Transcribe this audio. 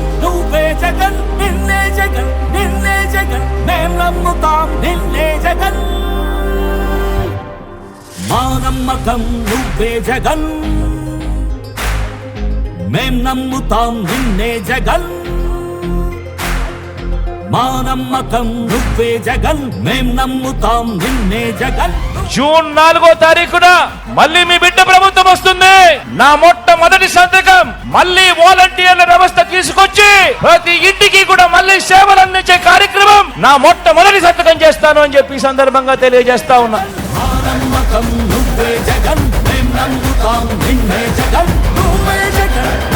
నువ్వే జగన్ నిన్నే జగన్ నిన్నే జగన్. మేం నమ్ముతాం నిన్నే జగన్. మా నువ్వే జగన్. మేం నమ్ముతాం నిన్నే జగన్. మానమ్మకం నువ్వే జగన్. మేం నమ్ముతాం నిన్నే జగన్. జూన్ నాలుగో తారీఖున మళ్ళీ మీ బిడ్డ ప్రభుత్వం వస్తుంది. నా మొట్టమొదటి సంతకం మళ్ళీ వాలంటీర్ల ప్రతి ఇంటికి కూడా మళ్ళీ సేవలు అందించే కార్యక్రమం నా మొట్టమొదటి సంతకం చేస్తాను అని చెప్పి సందర్భంగా తెలియజేస్తా ఉన్నా. జగన్ జగన్.